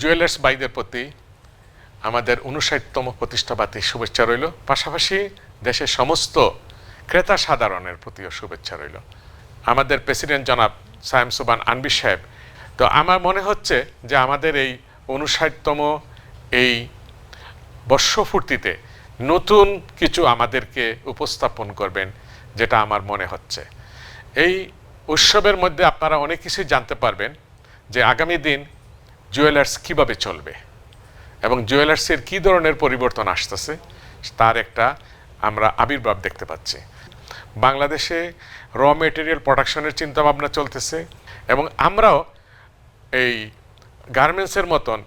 Jewellers বাইদের প্রতি আমাদের উনষাটতম প্রতিষ্ঠাবাদী শুভেচ্ছা রইল। পাশাপাশি দেশের সমস্ত ক্রেতা সাধারণের প্রতিও শুভেচ্ছা রইল। আমাদের প্রেসিডেন্ট জনাব সায়েম সুবান আনবি সাহেব, তো আমার মনে হচ্ছে যে আমাদের এই উনষাটতম এই বর্ষপূর্তিতে নতুন কিছু আমাদেরকে উপস্থাপন করবেন যেটা আমার মনে হচ্ছে। এই উৎসবের মধ্যে আপনারা অনেক কিছুই জানতে পারবেন যে আগামী দিন জুয়েলার্স কীভাবে চলবে? এবং জুয়েলার্সের কী ধরনের পরিবর্তন আসতেছে, তার একটা আমরা আবির্ভাব দেখতে পাচ্ছি। বাংলাদেশে র মেটেরিয়াল প্রোডাকশনের চিন্তাভাবনা চলতেছে এবং আমরাও এই গার্মেন্টসের মতন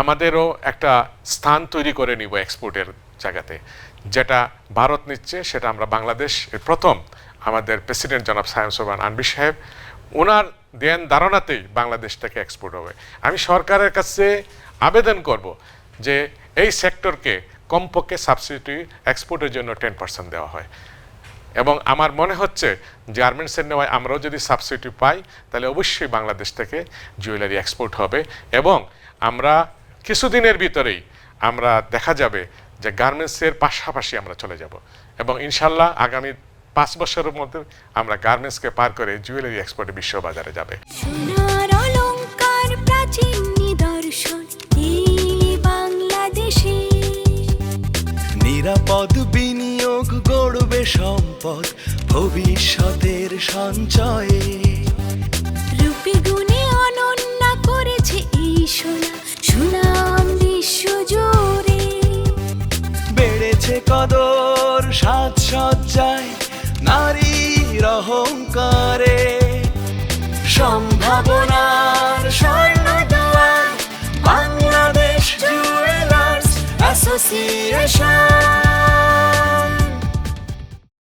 আমাদেরও একটা স্থান তৈরি করে নিব এক্সপোর্টের জায়গাতে। যেটা ভারত নিচ্ছে, সেটা আমরা বাংলাদেশ প্রথম আমাদের প্রেসিডেন্ট জনাব সায়েম সোবান আনবি সাহেব, ওনার দেন ধারণাতেই বাংলাদেশ থেকে এক্সপোর্ট হবে। আমি সরকারের কাছে আবেদন করব যে এই সেক্টরকে কমপক্ষে সাবসিডি এক্সপোর্টের জন্য টেন পার্সেন্ট দেওয়া হয়। এবং আমার মনে হচ্ছে গার্মেন্টসের নেওয়ায় আমরাও যদি সাবসিডি পাই, তাহলে অবশ্যই বাংলাদেশ থেকে জুয়েলারি এক্সপোর্ট হবে এবং আমরা কিছুদিনের ভিতরেই আমরা দেখা যাবে যে গার্মেন্টসের পাশাপাশি আমরা চলে যাব। এবং ইনশাল্লাহ আগামী পাঁচ বছরের মধ্যে আমরা গার্মেন্টসকে পার করে জুয়েলারি এক্সপোর্টে বিশ্ববাজারে যাবে। সোনার প্রাচীন নিদর্শন এই নিরাপদ বিনিয়োগ গড়বে সম্পদ ভবিষ্যতের সঞ্চয়ে। রূপে গুণে অনন্যা করেছে এই সোনা সুনাম বিশ্ব জুড়ে বেড়েছে কদর সাজসজ্জায়। নারীর অহংকারে সম্ভাবনার স্বর্ণ দুয়ার বাংলাদেশ জুয়েলার্স অ্যাসোসিয়েশন